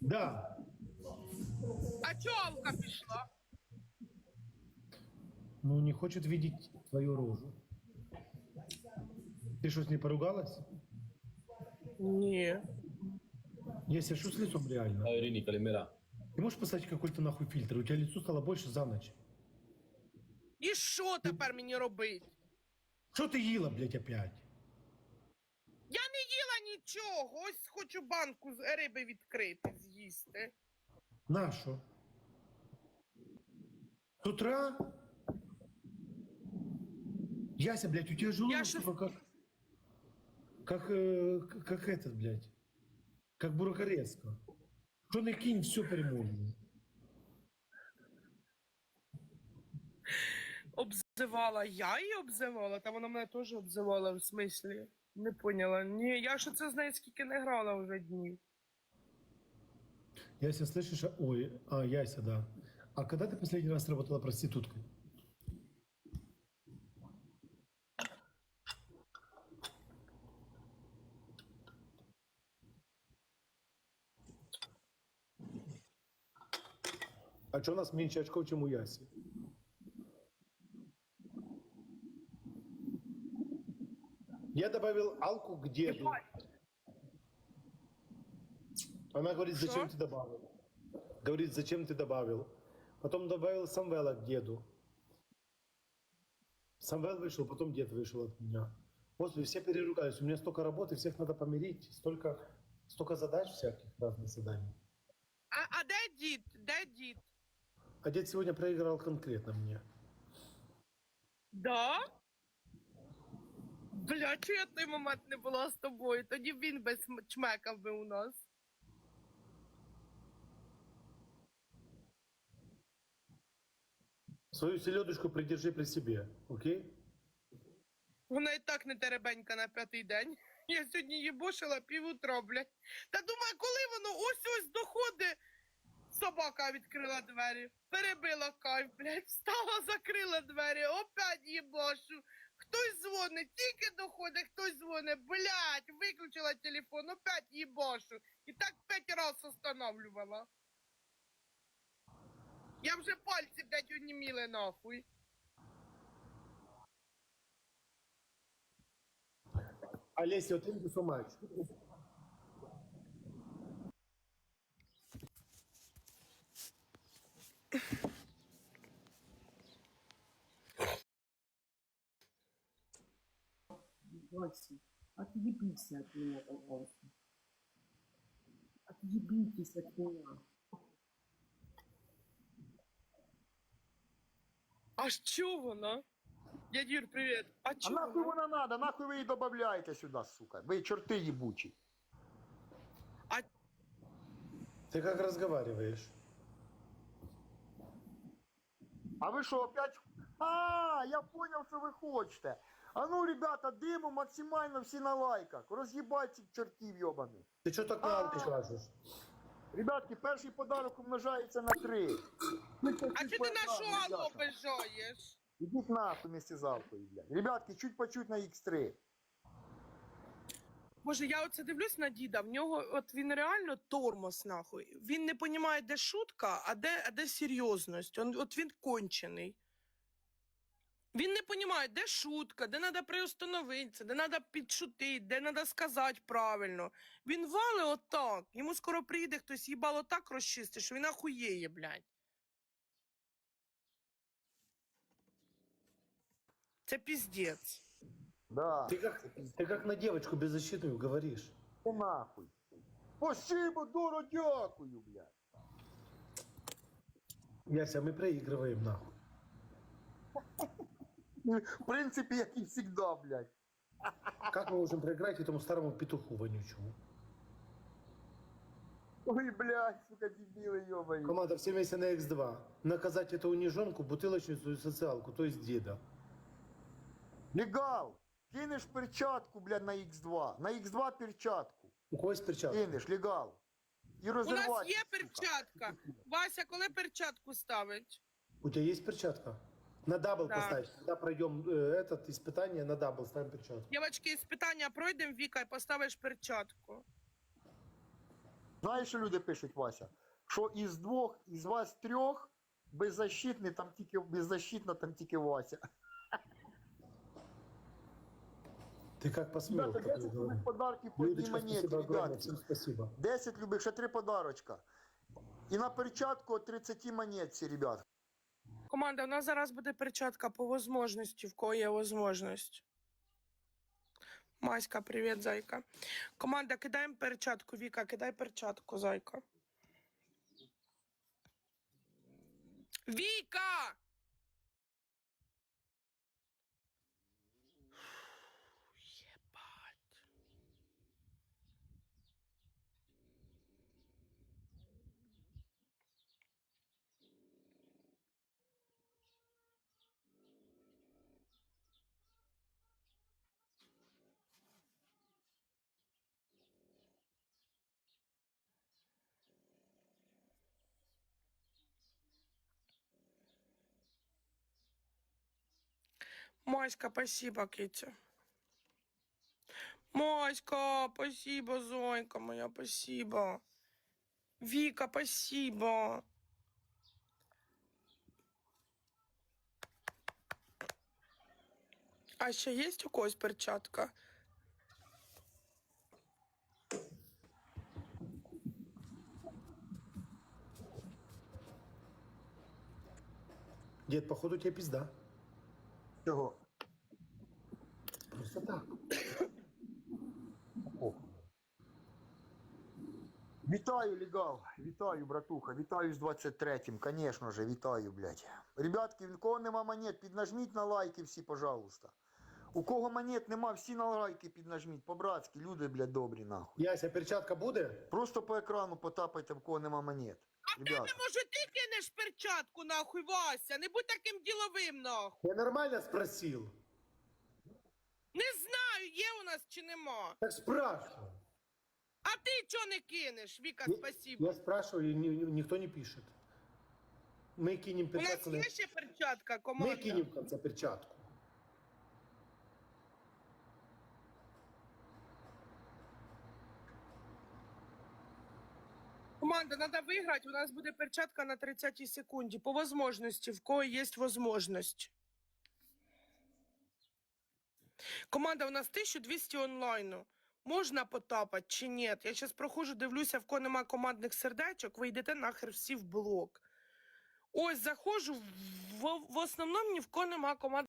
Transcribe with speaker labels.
Speaker 1: Да.
Speaker 2: А чого Алка пішла?
Speaker 1: Ну, не хочет видеть твою рожу. Ты что, с ней поругалась?
Speaker 2: Ні.
Speaker 1: Если что с лицом реально?
Speaker 3: Ciao Irini, Kalimera.
Speaker 1: Ты можешь поставить какой-то нахуй фильтр? У тебя лицо стало больше за ночь.
Speaker 2: І що тепер мені робити?
Speaker 1: Что ты ела, блядь, опять?
Speaker 2: Я не їла нічого. Ось хочу банку з риби відкрити, з'їсти.
Speaker 1: На? С утра? Яся, блядь, у тебя желудок сука, как... Как, э, к- как этот, блядь. Как буракорезка. Что не кинь, все перемолено.
Speaker 2: Обзивала я її обзивала, та вона мене теж обзивала в смислі. Не поняла. Ні, я що це з нею скільки не грала вже днів.
Speaker 1: Яся, слышишь? Ой, а, Яся, да. А когда ты последний раз работала проституткой? А что у нас меньше очков, чем у Яси? Я добавил Алку к деду. Она говорит, зачем
Speaker 2: Что?
Speaker 1: ты добавил? Говорит, зачем ты добавил? Потом добавил Самвела к деду. Самвел вышел, потом дед вышел от меня. Господи, все переругались. У меня столько работы, всех надо помирить. Столько, столько задач всяких, разных заданий.
Speaker 2: А, а де дід? Де дід?
Speaker 1: А дед сегодня проиграл конкретно мне.
Speaker 2: Да? Бля, чого я в той момент не була з тобою? Тоді він без м- чмекав би у нас.
Speaker 1: Свою селедочку придержи при себе, окей?
Speaker 2: Вона і так не теребенька на п'ятий день. Я сьогодні їбошила півутра, блядь. Та думаю, коли воно ось ось доходить. Собака відкрила двері, перебила кайф, блядь, встала, закрила двері, опять їбашу. Хтось дзвонить, тільки доходить, хтось дзвонить, блядь, виключила телефон, опять їбашу. І так п'ять разів останавливала. Я вже пальці, блядь, уніміли нахуй.
Speaker 1: Олеся, thank you so much.
Speaker 4: Вася, отъебись от меня, пожалуйста. Отъебитесь от меня.
Speaker 2: А що вона? Дядь Юр, привіт. А
Speaker 5: А
Speaker 2: чого?
Speaker 5: нахуй вона надо? Нахуй ви її додаєте сюди, сука? Ви чорти їбучі.
Speaker 2: А
Speaker 1: Ты как разговариваешь?
Speaker 5: А ви що, опять? А, я понял, що ви хочете. А ну, ребята, диму максимально всі на лайках. Роз'їбать цих чортів йобаних.
Speaker 1: Ты что так на Алку кажешь?
Speaker 5: Ребятки, перший подарок умножається на три.
Speaker 2: А чи ти на що обижаєш?
Speaker 5: Ідіть нахуй вместе з Алкою, блядь. Ребятки, чуть по чуть на X3.
Speaker 2: Боже, я оце дивлюсь на діда. В нього от він реально тормоз, нахуй. Він не розуміє, де шутка, а де, а де серйозність. Он, от він кончений. Він не розуміє, де шутка, де треба приостановитися, де треба підшутити, де треба сказати правильно. Він валить отак. Йому скоро прийде хтось їбало так розчистить, що він ахуєє, блядь. Це піздець.
Speaker 5: Да.
Speaker 1: Ты как, ты как на девочку беззащитную говоришь.
Speaker 5: Ти нахуй. Спасибо, дуро, дякую, блядь.
Speaker 1: Яся, мы проигрываем нахуй.
Speaker 5: В принципі, як і завжди, блядь.
Speaker 1: Как мы можем проиграть этому старому петуху вонючему?
Speaker 5: Ой, блядь, сука, дебіли, йобані.
Speaker 1: Команда все вместе на X2. Наказать эту униженку, бутылочницу и социалку, то есть деда.
Speaker 5: Легал, кинеш перчатку, блядь, на X2. На X2 перчатку.
Speaker 1: У кого есть перчатка?
Speaker 5: Кинеш, легал. І
Speaker 2: У
Speaker 5: розривати.
Speaker 2: нас є
Speaker 5: сука.
Speaker 2: перчатка. Вася, коли перчатку ставить?
Speaker 1: У тебя есть перчатка? На дабл
Speaker 2: Да.
Speaker 1: поставь. Когда пройдем э, этот испытание, на дабл ставим перчатку.
Speaker 2: Дівчатки, з питання пройдемо, Віка, і поставиш перчатку.
Speaker 5: Знаєш, що люди пишуть, Вася? Що із двох, із вас трьох беззащитний, там тільки беззащитна, там тільки Вася.
Speaker 1: Ты как посмел
Speaker 5: Ребята,
Speaker 1: такое
Speaker 5: 10
Speaker 1: говорить?
Speaker 5: любих подарків по одній
Speaker 1: Людочка,
Speaker 5: монеті,
Speaker 1: спасибо огромное,
Speaker 5: ребятки.
Speaker 1: всем спасибо.
Speaker 5: 10 любих, ще три подарочка. І на перчатку от 30 монетці, ребят.
Speaker 2: Команда, у нас зараз буде перчатка по возможності, в кого є возможність. Маська, привіт, зайка. Команда, кидаємо перчатку. Віка, кидай перчатку, зайка. Віка! Маська, спасибо, Китя. Маська, спасибо, Зойка моя, спасибо. Вика, спасибо. А ще є у когось перчатка?
Speaker 1: Дед, походу тебе пизда.
Speaker 5: Чого?
Speaker 1: Просто так.
Speaker 5: Вітаю, легал. Вітаю, братуха. Вітаю з 23-м. Конечно же, вітаю, блядь. Ребятки, в кого нема монет, піднажміть на лайки всі, пожалуйста. У кого монет нема, всі на лайки піднажміть. По-братськи, люди, блядь, добрі, нахуй.
Speaker 1: Яся, перчатка буде?
Speaker 5: Просто по екрану потапайте, в кого нема монет.
Speaker 2: Ти не
Speaker 5: Ребята.
Speaker 2: може ти кинеш перчатку, нахуй, Вася. Не будь таким діловим, нахуй.
Speaker 1: Я нормально спросил.
Speaker 2: Не знаю, є у нас чи нема.
Speaker 1: Так спрашиваю.
Speaker 2: А ти чого не кинеш, Віка, спасибо.
Speaker 1: Я спрашиваю, и ни- ни- никто не пишет. Мы кинем
Speaker 2: У нас
Speaker 1: перчатку. на-
Speaker 2: є ще перчатка,
Speaker 1: Мы
Speaker 2: команда.
Speaker 1: кинем в конце перчатку.
Speaker 2: Команда, треба виграти, у нас буде перчатка на 30 секунді. По возможності, в кого є можливість. Команда, у нас 1200 онлайну. Можна потапати чи ні? Я зараз проходжу, дивлюся, в кого нема командних сердечок, ви йдете нахер всі в блок. Ось заходжу, в, в основному ні в кого нема команд.